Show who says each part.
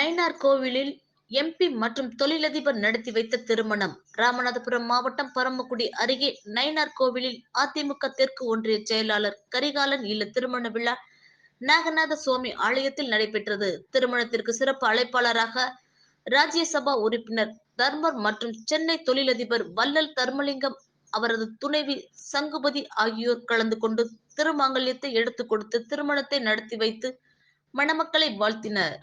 Speaker 1: நைனார் கோவிலில் எம்பி மற்றும் தொழிலதிபர் நடத்தி வைத்த திருமணம். ராமநாதபுரம் மாவட்டம் பரமக்குடி அருகே நைனார் கோவிலில் அதிமுக தெற்கு ஒன்றிய செயலாளர் கரிகாலன் இல்ல திருமண விழா நாகநாத சுவாமி ஆலயத்தில் நடைபெற்றது. திருமணத்திற்கு சிறப்பு அழைப்பாளராக ராஜ்யசபா உறுப்பினர் தர்மர் மற்றும் சென்னை தொழிலதிபர் வல்லல் தர்மலிங்கம் அவரது துணைவி சங்குபதி ஆகியோர் கலந்து கொண்டு திருமாங்கல்யத்தை எடுத்துக் கொடுத்து திருமணத்தை நடத்தி வைத்து மணமக்களை வாழ்த்தினர்.